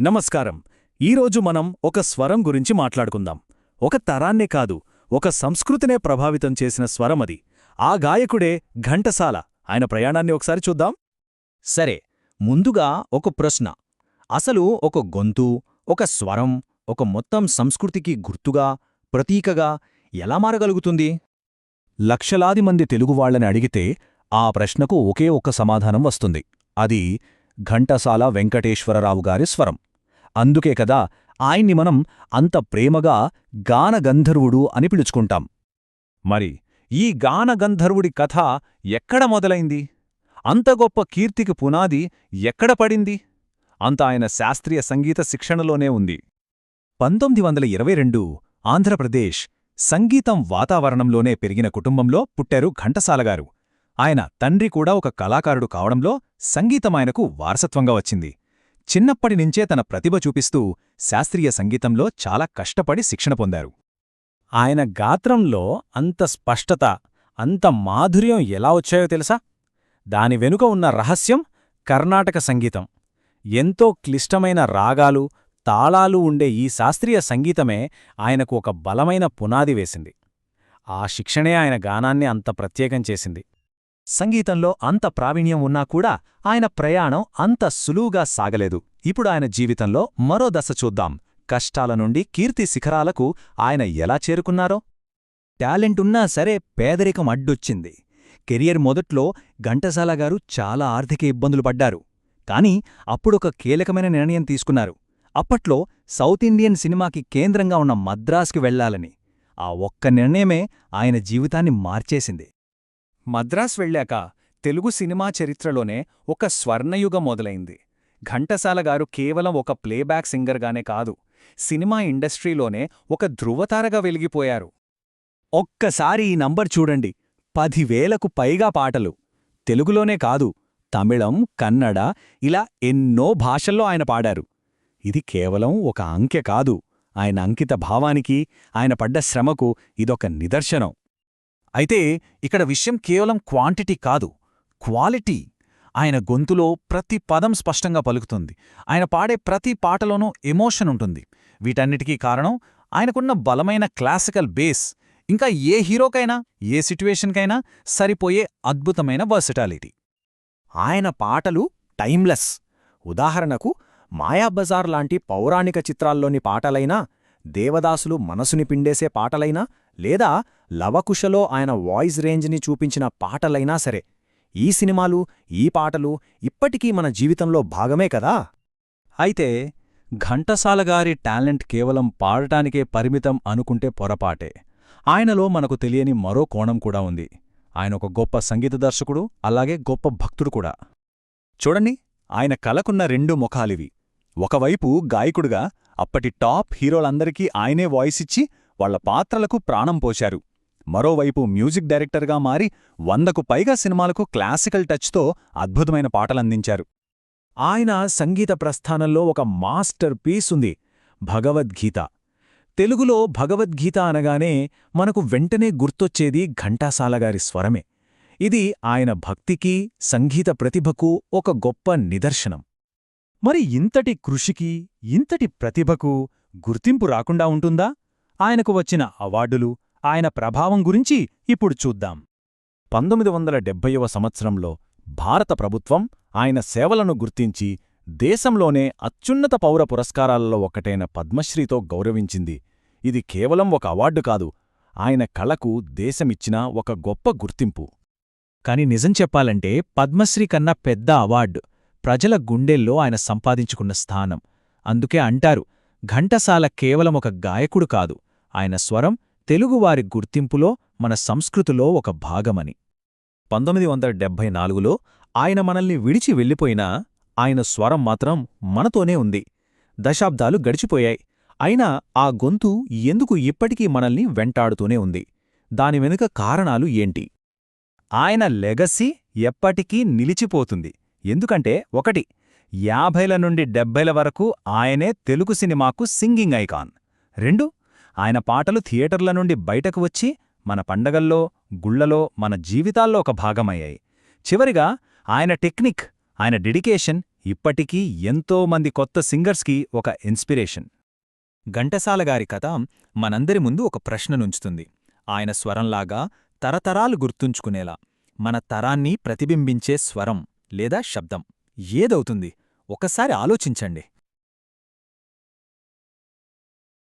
నమస్కారం. ఈరోజు మనం ఒక స్వరం గురించి మాట్లాడుకుందాం. ఒక తరాన్నే కాదు ఒక సంస్కృతినే ప్రభావితం చేసిన స్వరమది ఆ గాయకుడే ఘంటసాల. ఆయన ప్రయాణాన్ని ఒకసారి చూద్దాం. సరే ముందుగా ఒక ప్రశ్న. అసలు ఒక గొంతు ఒక స్వరం ఒక మొత్తం సంస్కృతికి గుర్తుగా ప్రతీకగా ఎలా మారగలుగుతుంది? లక్షలాది మంది తెలుగువాళ్ళని అడిగితే ఆ ప్రశ్నకు ఒకే ఒక్క సమాధానం వస్తుంది. అది ఘంటసాల వెంకటేశ్వరరావు గారి స్వరం. అందుకే కదా ఆయన్ని మనం అంత ప్రేమగా గానగంధర్వుడు అని పిలుచుకుంటాం. మరి ఈ గానగంధర్వుడి కథ ఎక్కడ మొదలైంది? అంత గొప్ప కీర్తికి పునాది ఎక్కడ పడింది? అంత ఆయన శాస్త్రీయ సంగీత శిక్షణలోనే ఉంది. పంతొమ్మిది వందల ఇరవై రెండు ఆంధ్రప్రదేశ్ సంగీతం వాతావరణంలోనే పెరిగిన కుటుంబంలో పుట్టారు ఘంటసాలగారు ఆయన తండ్రి కూడా ఒక కళాకారుడు కావడంలో సంగీతం ఆయనకు వారసత్వంగా వచ్చింది. చిన్నప్పటినుంచే తన ప్రతిభ చూపిస్తూ శాస్త్రీయ సంగీతంలో చాలా కష్టపడి శిక్షణ పొందారు. ఆయన గాత్రంలో అంత స్పష్టత అంత మాధుర్యం ఎలా వచ్చాయో తెలుసా? దాని వెనుక ఉన్న రహస్యం కర్ణాటక సంగీతం. ఎంతో క్లిష్టమైన రాగాలు తాళాలు ఉండే ఈ శాస్త్రీయ సంగీతమే ఆయనకు ఒక బలమైన పునాది వేసింది. ఆ శిక్షణే ఆయన గానాన్ని అంత ప్రత్యేకం చేసింది. సంగీతంలో అంత ప్రావీణ్యం ఉన్నా కూడా ఆయన ప్రయాణం అంత సులువుగా సాగలేదు. ఇప్పుడు ఆయన జీవితంలో మరో దశ చూద్దాం. కష్టాల నుండి కీర్తి శిఖరాలకు ఆయన ఎలా చేరుకున్నారో? టాలెంటున్నా సరే పేదరికం అడ్డొచ్చింది. కెరియర్ మొదట్లో ఘంటసాల గారు చాలా ఆర్థిక ఇబ్బందులు పడ్డారు. కాని అప్పుడొక కీలకమైన నిర్ణయం తీసుకున్నారు. అప్పట్లో సౌత్ ఇండియన్ సినిమాకి కేంద్రంగా ఉన్న మద్రాస్కి వెళ్ళాలని. ఆ ఒక్క నిర్ణయమే ఆయన జీవితాన్ని మార్చేసింది. మద్రాస్ వెళ్ళాక తెలుగు సినిమా చరిత్రలోనే ఒక స్వర్ణయుగం మొదలైంది. ఘంటసాల గారు కేవలం ఒక ప్లేబ్యాక్ సింగర్గానే కాదు సినిమా ఇండస్ట్రీలోనే ఒక ధృవతారగా వెలిగిపోయారు. ఒక్కసారి ఈ నంబర్ చూడండి. పదివేలకు పైగా పాటలు. తెలుగులోనే కాదు తమిళం కన్నడ ఇలా ఎన్నో భాషల్లో ఆయన పాడారు. ఇది కేవలం ఒక అంకె కాదు. ఆయన అంకిత భావానికి ఆయన పడ్డ శ్రమకు ఇదొక నిదర్శనం. అయితే ఇక్కడ విషయం కేవలం క్వాంటిటీ కాదు క్వాలిటీ. ఆయన గొంతులో ప్రతి పదం స్పష్టంగా పలుకుతుంది. ఆయన పాడే ప్రతి పాటలోనూ ఎమోషన్ ఉంటుంది. వీటన్నిటికీ కారణం ఆయనకున్న బలమైన క్లాసికల్ బేస్. ఇంకా ఏ హీరోకైనా ఏ సిట్యువేషన్కైనా సరిపోయే అద్భుతమైన వర్సిటాలిటీ. ఆయన పాటలు టైమ్లెస్. ఉదాహరణకు మాయాబజార్ లాంటి పౌరాణిక చిత్రాల్లోని పాటలైనా దేవదాసులు మనసుని పిండేసే పాటలైనా లేదా లవకుశలో ఆయన వాయిస్ రేంజ్ని చూపించిన పాటలైనా సరే ఈ సినిమాలు ఈ పాటలు ఇప్పటికీ మన జీవితంలో భాగమే కదా? అయితే ఘంటసాలగారి టాలెంట్ కేవలం పాడటానికే పరిమితం అనుకుంటే పొరపాటే. ఆయనలో మనకు తెలియని మరో కోణం కూడా ఉంది. ఆయన ఒక గొప్ప సంగీత దర్శకుడు అలాగే గొప్ప భక్తుడు కూడా. చూడండి ఆయన కలకున్న రెండు ముఖాలివి. ఒకవైపు గాయకుడుగా అప్పటి టాప్ హీరోలందరికీ ఆయనే వాయిస్ ఇచ్చి వాళ్ళ పాత్రలకు ప్రాణం పోశారు. మరోవైపు మ్యూజిక్ డైరెక్టర్గా మారి వందకు పైగా సినిమాలకు క్లాసికల్ టచ్తో అద్భుతమైన పాటలందించారు. ఆయన సంగీత ప్రస్థానంలో ఒక మాస్టర్ పీస్ ఉంది భగవద్గీత. తెలుగులో భగవద్గీత అనగానే మనకు వెంటనే గుర్తొచ్చేది ఘంటాసాలగారి స్వరమే. ఇది ఆయన భక్తికి సంగీత ప్రతిభకు ఒక గొప్ప నిదర్శనం. మరి ఇంతటి కృషికి ఇంతటి ప్రతిభకు గుర్తింపు రాకుండా ఉంటుందా? ఆయనకు వచ్చిన అవార్డులు ఆయన ప్రభావం గురించి ఇప్పుడు చూద్దాం. పంతొమ్మిది వందల డెబ్బైవ సంవత్సరంలో భారత ప్రభుత్వం ఆయన సేవలను గుర్తించి దేశంలోనే అత్యున్నత పౌర పురస్కారాలలో ఒకటైన పద్మశ్రీతో గౌరవించింది. ఇది కేవలం ఒక అవార్డు కాదు ఆయన కళకు దేశమిచ్చిన ఒక గొప్ప గుర్తింపు. కాని నిజం చెప్పాలంటే పద్మశ్రీ కన్నా పెద్ద అవార్డు ప్రజల గుండెల్లో ఆయన సంపాదించుకున్న స్థానం. అందుకే అంటారు ఘంటసాల కేవలం ఒక గాయకుడు కాదు ఆయన స్వరం తెలుగువారి గుర్తింపులో మన సంస్కృతిలో ఒక భాగమని. పంతొమ్మిది వందల డెబ్భై నాలుగులో ఆయన మనల్ని విడిచి వెళ్ళిపోయినా ఆయన స్వరం మాత్రం మనతోనే ఉంది. దశాబ్దాలు గడిచిపోయాయి అయినా ఆ గొంతు ఎందుకు ఇప్పటికీ మనల్ని వెంటాడుతూనే ఉంది? దాని వెనుక కారణాలు ఏంటి? ఆయన లెగసీ ఎప్పటికీ నిలిచిపోతుంది. ఎందుకంటే ఒకటి యాభైల నుండి డెబ్బైల వరకు ఆయనే తెలుగు సినిమాకు సింగింగ్ ఐకాన్. రెండు ఆయన పాటలు థియేటర్ల నుండి బయటకు వచ్చి మన పండగల్లో గుళ్ళలో మన జీవితాల్లో ఒక భాగమయ్యాయి. చివరిగా ఆయన టెక్నిక్ ఆయన డెడికేషన్ ఇప్పటికీ ఎంతో మంది కొత్త సింగర్స్కి ఒక ఇన్స్పిరేషన్. ఘంటసాలగారి కథ మనందరి ముందు ఒక ప్రశ్ననుంచుతుంది. ఆయన స్వరంలాగా తరతరాలు గుర్తుంచుకునేలా మన తరాన్ని ప్రతిబింబించే స్వరం. లేదా శబ్దం. ఏదవుతుంది? ఒకసారి ఆలోచించండి.